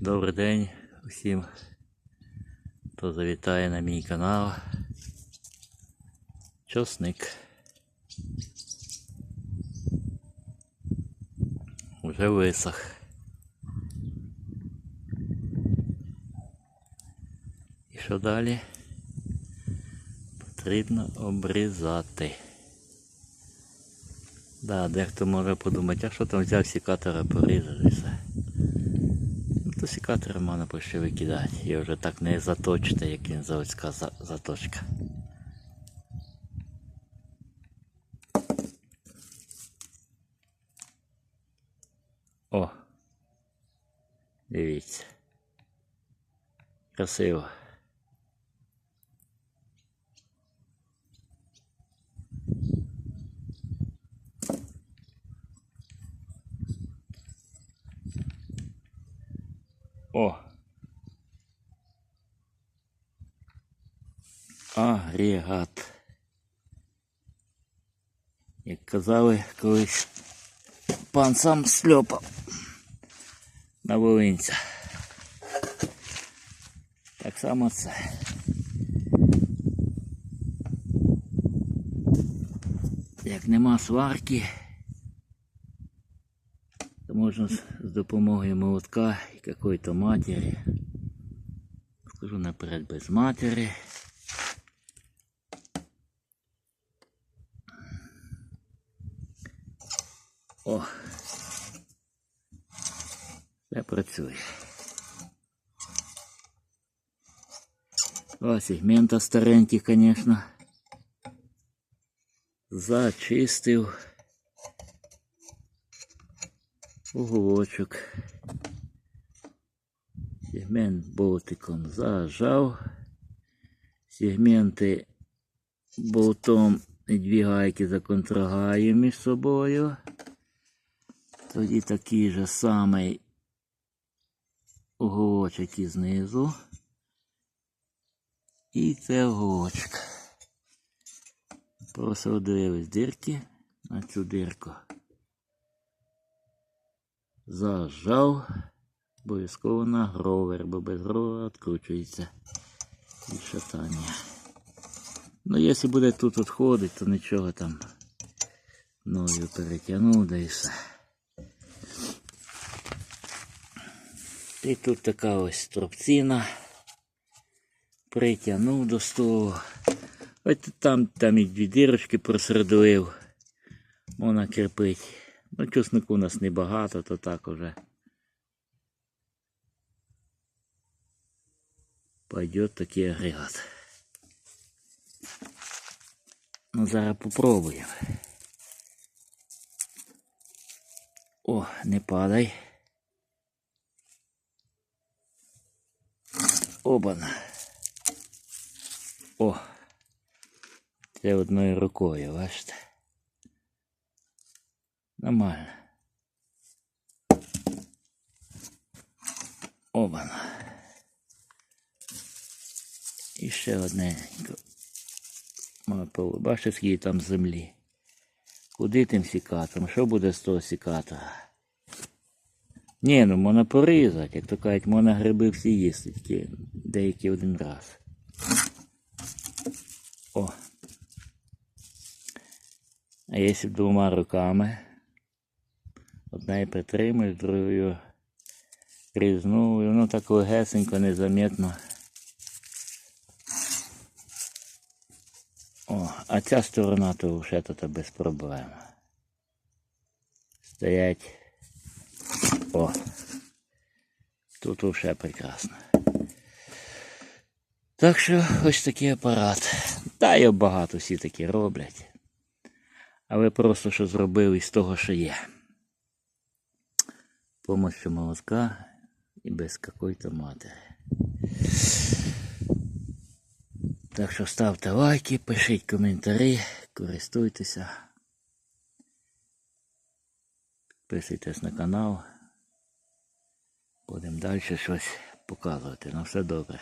Добрий день усім, хто завітає на мій канал. Чосник. Уже висох. І що далі? Потрібно обрізати. Да, дехто може подумати, а що там взяв сікатора все. То сікатора можна почти викидати. Я вже так не заточити, як він заводська заточка. О! Дивіться. Красиво. О. Агрегат. Як казали колись пан сам сльопав на волинця. Так само це. Як нема сварки, то можна з допомогою молотка і какої-то матері. Скажу наперед без матері. О! Все працює. О, сегмента стареньких, конечно. Зачистив. уголочок. Сегмент болтиком зажав. Сегменти болтом дві гайки законтрагаю між собою. Тоді такий же самий уголочок і знизу. І це уголочок. Просто дивились дирки на цю дирку зажав. Обов'язково на гровер, бо без гровера відкручується від шатання. Ну, якщо буде тут відходить, то нічого там ною перетягнув, да і все. І тут така ось стропціна. Притягнув до столу. Ось там, там і дві дірочки просердолив. Можна кріпити. Ну, чеснику у нас небагато, то так уже. Пойдет такий агрегат. Ну, зараз попробуємо. О, не падай. Обана. О. Це одною рукою, бачите? Нормально. Обана. Ще одненько. Бачите, скільки там землі. Куди тим сікатом? Що буде з того сікатора? Ні, ну можна порізати, як то кажуть, можна гриби всі їсти, тільки деякі один раз. О. А якщо двома руками, одною притримуєш, другою різну, і воно так легесенько, незаметно. О, а ця сторона то вже тут без проблем. Стоять. О. Тут вже прекрасно. Так що ось такий апарат. Та його багато всі такі роблять. Але просто що зробив із того, що є. Помощью молотка і без какой-то матері. Так що ставте лайки, пишіть коментарі, користуйтеся. Підписуйтесь на канал. Будемо далі щось показувати. На все добре.